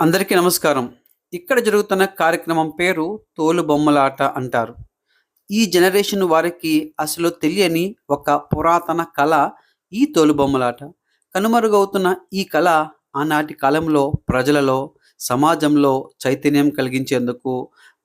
అందరికీ నమస్కారం. ఇక్కడ జరుగుతున్న కార్యక్రమం పేరు తోలు బొమ్మలాట అంటారు. ఈ జనరేషన్ వారికి అసలు తెలియని ఒక పురాతన కళ ఈ తోలు బొమ్మలాట. కనుమరుగవుతున్న ఈ కళ ఆనాటి కాలంలో ప్రజలలో సమాజంలో చైతన్యం కలిగించేందుకు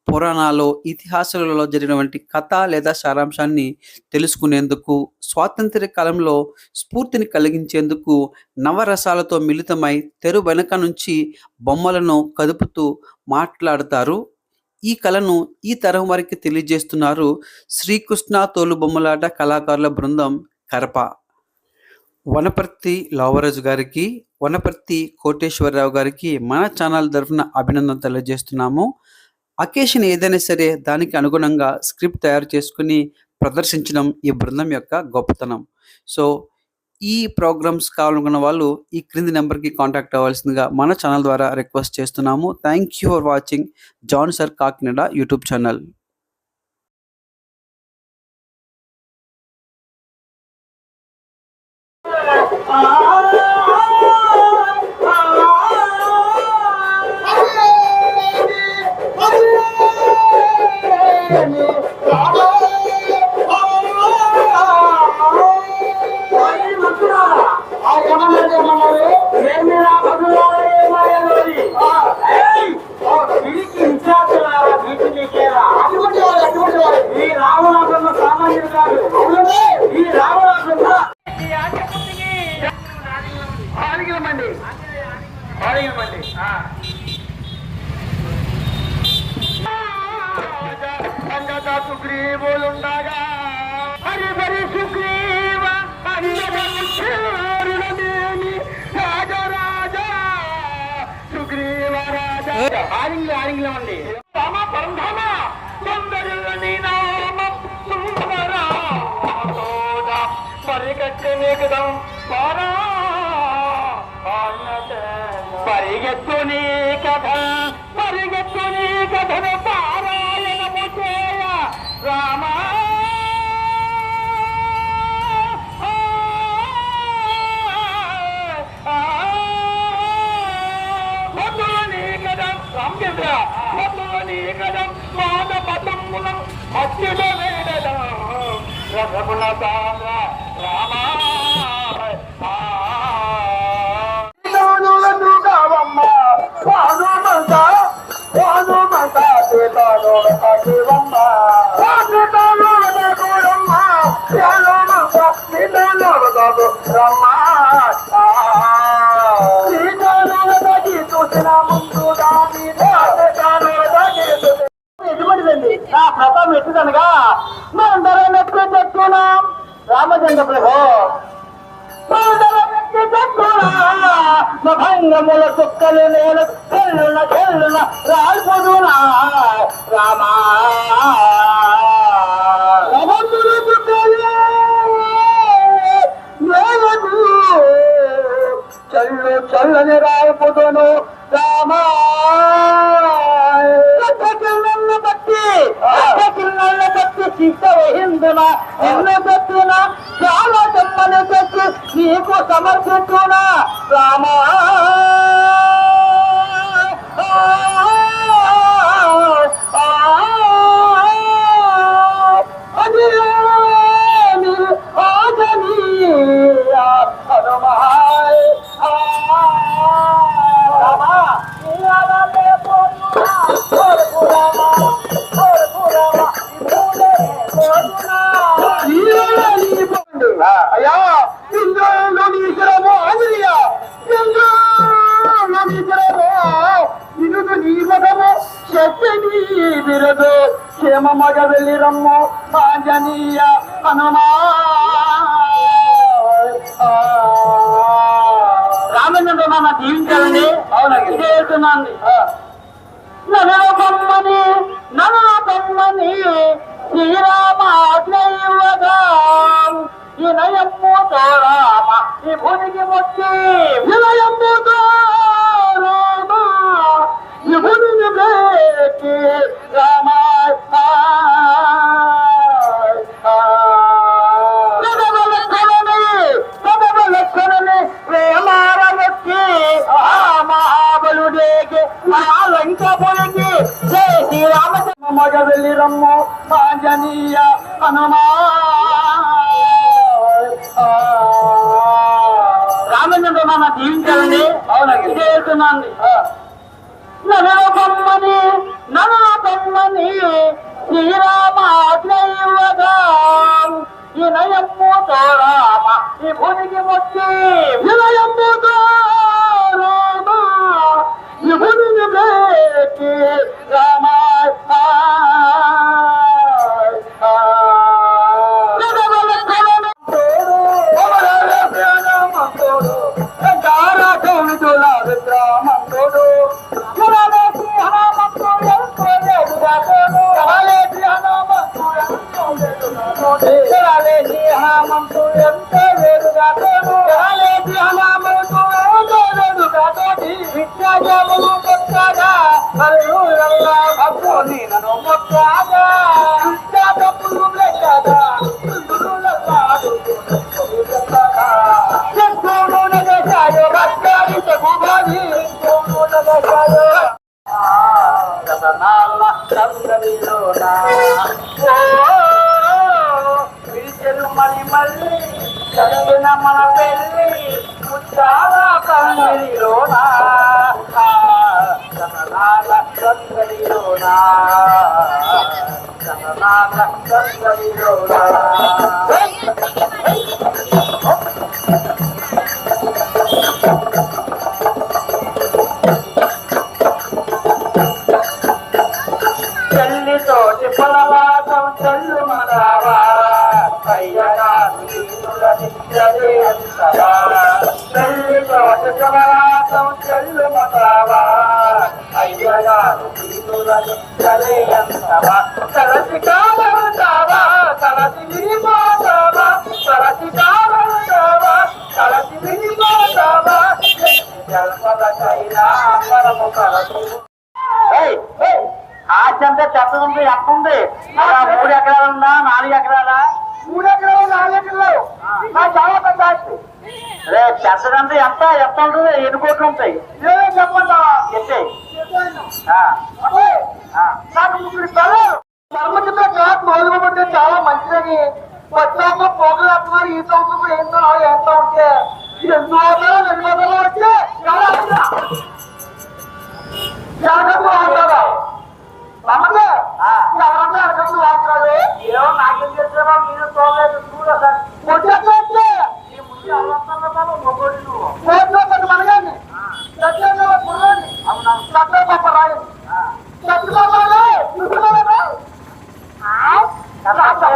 పురాణాలు ఇతిహాసాలలో జరిగినటువంటి కథ లేదా సారాంశాన్ని తెలుసుకునేందుకు స్వాతంత్ర్య కాలంలో స్ఫూర్తిని కలిగించేందుకు నవరసాలతో మిళితమై తెరు వెనక నుంచి బొమ్మలను కదుపుతూ మాట్లాడతారు. ఈ కళను ఈ తరం వారికి తెలియజేస్తున్నారు శ్రీకృష్ణ తోలు బొమ్మలాట కళాకారుల బృందం కరప. వనపర్తి లావరాజు గారికి వనపర్తి కోటేశ్వరరావు గారికి మన ఛానల్ తరఫున అభినందన తెలియజేస్తున్నాము. అకేషన్ ఏదైనా సరే దానికి అనుగుణంగా స్క్రిప్ట్ తయారు చేసుకుని ప్రదర్శించడం ఈ బృందం యొక్క గొప్పతనం. సో ఈ ప్రోగ్రామ్స్ కావాలనుకున్న వాళ్ళు ఈ క్రింది నెంబర్కి కాంటాక్ట్ అవ్వాల్సిందిగా మన ఛానల్ ద్వారా రిక్వెస్ట్ చేస్తున్నాము. Thank you for watching John sir Kakinada YouTube channel. ఈ రావణాసున్న సామాన్యుడు కాదు ఈ రావణాసున్న ఆడిగిలమండి ఆడిగిలమండి సుగ్రీవులుండగా హరి హరి సుగ్రీవ హరి హరి రాజరాజా సుగ్రీవ రాజా ఆడింగ్లు ఆడింగ్లు అండి రామ పారా. పరిగెత్తు నీ కథ పరిగెత్తు నీ కథను పారాయణము నా కథ మెట్టుదనగా మనందరం ఎప్పుడు చెప్పుకున్నాం రామచంద్ర ప్రభు. భంగముల చుక్కలు నేను చెల్లున చెల్లున రాల్పదునా రామా. రమణుల చల్లు చల్లని రాల్పదును రామా. చెట్టు సిద్ధమైందనా నిన్న వహిందున పెట్టిన? చాలా చెమ్మని చెట్టు నీకు సమర్పించునా? రామా! శక్తి నీ బిరదు క్షేమ మగ వెళ్ళి రమ్ము ఆంజనీయ హనుమా. రామచంద్ర నాన్న అవునండి. ఇదే వెళ్తున్నాండి నరకమ్మని నరకమ్మని శ్రీరామాజ్ఞయువగా వినయమ్ముతో రామ ఈ భూమికి వచ్చి వినయమ్ముతో నా లంకాపురికి జై శ్రీరామచంద్ర మగ వెళ్ళి రమ్ము ఆంజనేయ హనుమా రామచంద్ర నాన్న అవునండి. చేస్తున్నాను నన్ను బొమ్మని నన్ను బొమ్మని శ్రీరామాజ్ఞయువగా వినయమ్ముతో రామ ఈ కననాల కందిలోనా చెల్లితోటి పొలవాసం చెల్లు మనవా అయ్యగా అయ్యగా తలసి కాలంటావా తలసి విరిపోతావా ఎంత ఉంది మూడు ఎకరాలు ఉందా నాలుగు ఎకరాలా? మూడు ఎకరాలు నాలుగు ఎకరాలు నా చాలా పెద్ద ఆస్తి. ఎంత? ఎంత ఉంటుంది? ఎన్ని కోట్లు ఉంటాయి? చెప్పండి? ఎత్తే. నాకు ముగ్గురు పిల్లలు ధర్మచిత్ర క్లాస్ మొదలుపెట్టే చాలా మంచిదని. వచ్చాక పోగలు వేస్తున్నారు ఈ సంవత్సరం ఏంటో ఎంత ఉంటే ఎన్నో వందలు రెండు వందలు వచ్చే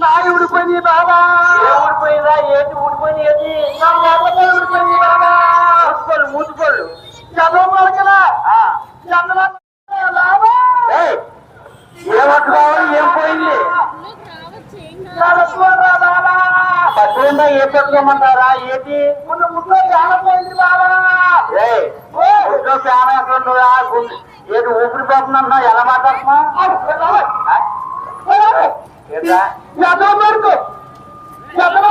పడతా కొట్టు కొట్టు కొట్టి చెప్పాల బొమ్మ ఏం చెప్పలేదు ఏం చెప్పలేదు నా బతుకోని రాలా నా బతుకోని రాలా ఏమట్టుకోవాలా ఏది ఏమట్టుకోనా నా ఊడిపోయి రాలా నా ఊడిపోయి రాలా ఏ ఊడిపోయిందా ఏది ఊడిపోయి ఏది నా మొదలు ఊడిపోయి రాలా మూసుకోళ్ళు మూసుకోళ్ళు చదువు మొలకలా చంద్ర ఏమట్టుకోవాలి ఏం పోయింది పట్టుకుందా ఏ పెట్టుకోమంటారా ఏంటి ముందు ముట్లో పోయింది బాబా ముట్లో ఫ్యాన్ ఎక్కడుందా ఏంటి ఊపిరి పోతుందన్నా ఎలా మాట్లాడుతున్నా यात्रा मार्ग यात्रा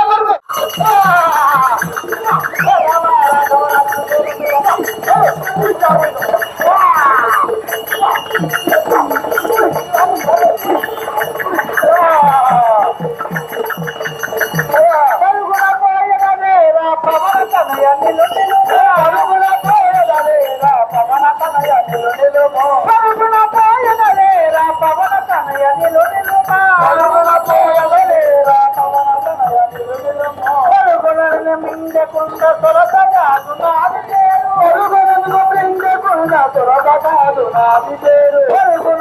నాది పేరు.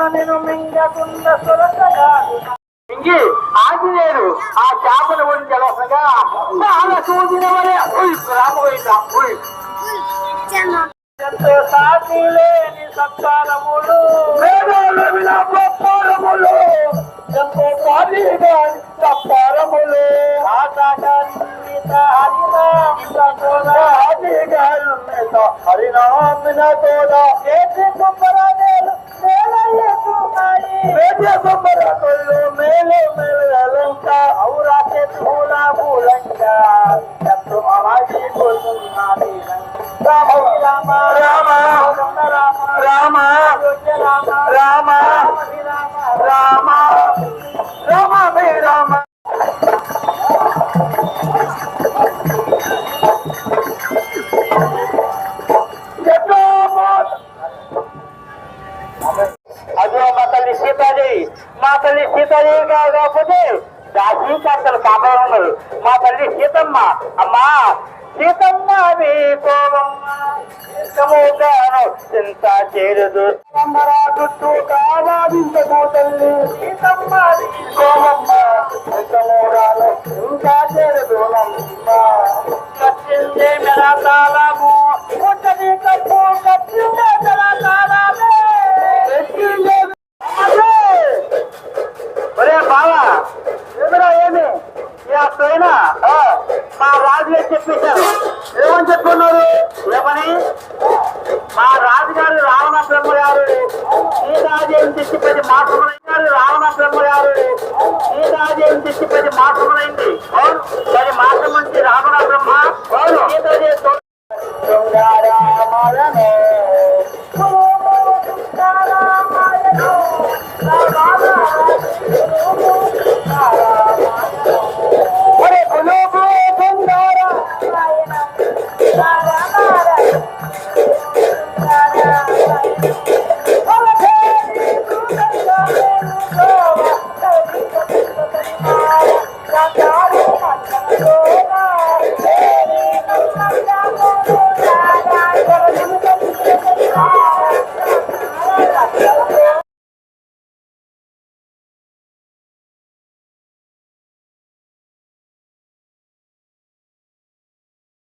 నేను ఇంగి ఆంజనేయుడు ఆ చేపల జలసగా చాలా చూసిన వరే రామోయిందా ఎంతో సాటి లేని ఎంతో గాని తోడ కుమ్మరాలు వేద్య కుమ్మరాలు మేలు మేలంక ఔరా చేతి హూలా భూలంక ఎంతో అలాగే రామ రామ రామ రామ రామ రామ. మా తల్లి సీతమ్మ. అమ్మా సీతమ్మ మీ కోవమ్మ. సీతముగాను చింత చేరదు? చుట్టూ కావాదించకు తల్లి. సీతమ్మ మీ కోవమ్మ. సీతముగాను ఇంకా చేరదు కచ్చిందే మెరా తాళము. కప్పు కచ్చిందే మెరా తాళమే.